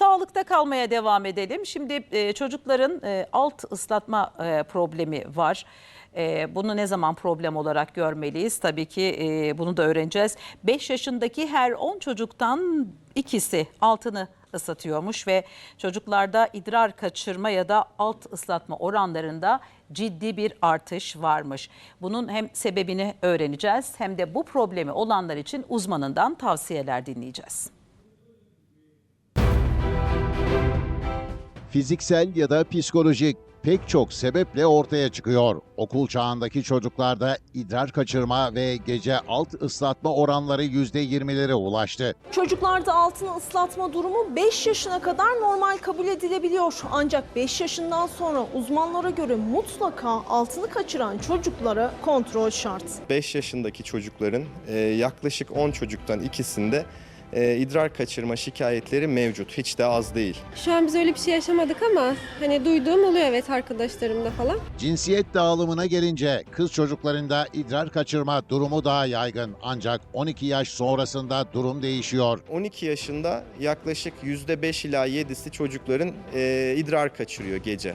Sağlıkta kalmaya devam edelim. Şimdi e, çocukların e, alt ıslatma e, problemi var. Bunu ne zaman problem olarak görmeliyiz? Tabii ki bunu da öğreneceğiz. 5 yaşındaki her 10 çocuktan ikisi altını ıslatıyormuş ve çocuklarda idrar kaçırma ya da alt ıslatma oranlarında ciddi bir artış varmış. Bunun hem sebebini öğreneceğiz hem de bu problemi olanlar için uzmanından tavsiyeler dinleyeceğiz. Fiziksel ya da psikolojik pek çok sebeple ortaya çıkıyor. Okul çağındaki çocuklarda idrar kaçırma ve gece alt ıslatma oranları %20'lere ulaştı. Çocuklarda altını ıslatma durumu 5 yaşına kadar normal kabul edilebiliyor. Ancak 5 yaşından sonra uzmanlara göre mutlaka altını kaçıran çocuklara kontrol şart. 5 yaşındaki çocukların e, yaklaşık 10 çocuktan ikisinde e, idrar kaçırma şikayetleri mevcut. Hiç de az değil. Şu an biz öyle bir şey yaşamadık ama hani duyduğum oluyor evet arkadaşlarımda falan. Cinsiyet dağılımına gelince kız çocuklarında idrar kaçırma durumu daha yaygın. Ancak 12 yaş sonrasında durum değişiyor. 12 yaşında yaklaşık %5 ila 7'si çocukların e, idrar kaçırıyor gece.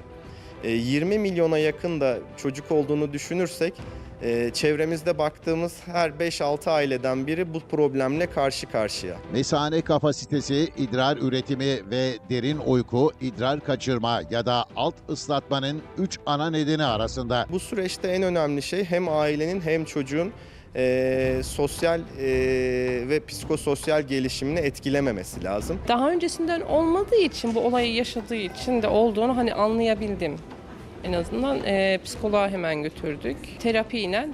E, 20 milyona yakın da çocuk olduğunu düşünürsek e, çevremizde baktığımız her 5-6 aileden biri bu problemle karşı karşıya. Mesane kapasitesi, idrar üretimi ve derin uyku, idrar kaçırma ya da alt ıslatmanın 3 ana nedeni arasında. Bu süreçte en önemli şey hem ailenin hem çocuğun e, sosyal e, ve psikososyal gelişimini etkilememesi lazım. Daha öncesinden olmadığı için bu olayı yaşadığı için de olduğunu hani anlayabildim. En azından e, psikoloğa hemen götürdük. Terapiyle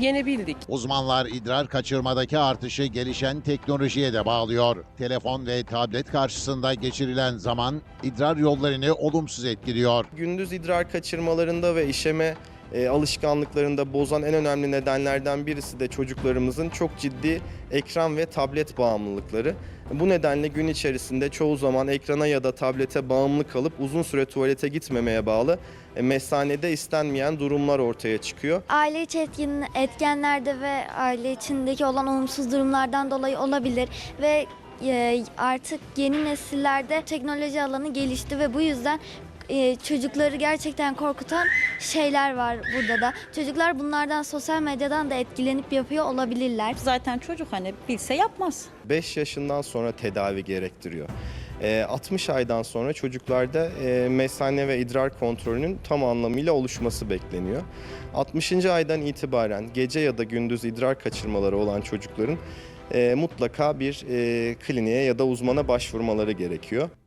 yenebildik. Uzmanlar idrar kaçırmadaki artışı gelişen teknolojiye de bağlıyor. Telefon ve tablet karşısında geçirilen zaman idrar yollarını olumsuz etkiliyor. Gündüz idrar kaçırmalarında ve işeme e, alışkanlıklarında bozan en önemli nedenlerden birisi de çocuklarımızın çok ciddi ekran ve tablet bağımlılıkları. Bu nedenle gün içerisinde çoğu zaman ekrana ya da tablete bağımlı kalıp uzun süre tuvalete gitmemeye bağlı e, mesanede istenmeyen durumlar ortaya çıkıyor. Aile içi etkin, etkenlerde ve aile içindeki olan olumsuz durumlardan dolayı olabilir ve e, artık yeni nesillerde teknoloji alanı gelişti ve bu yüzden e, çocukları gerçekten korkutan şeyler var burada da. Çocuklar bunlardan sosyal medyadan da etkilenip yapıyor olabilirler. Zaten çocuk hani bilse yapmaz. 5 yaşından sonra tedavi gerektiriyor. E, 60 aydan sonra çocuklarda e, mesane ve idrar kontrolünün tam anlamıyla oluşması bekleniyor. 60. aydan itibaren gece ya da gündüz idrar kaçırmaları olan çocukların e, mutlaka bir e, kliniğe ya da uzmana başvurmaları gerekiyor.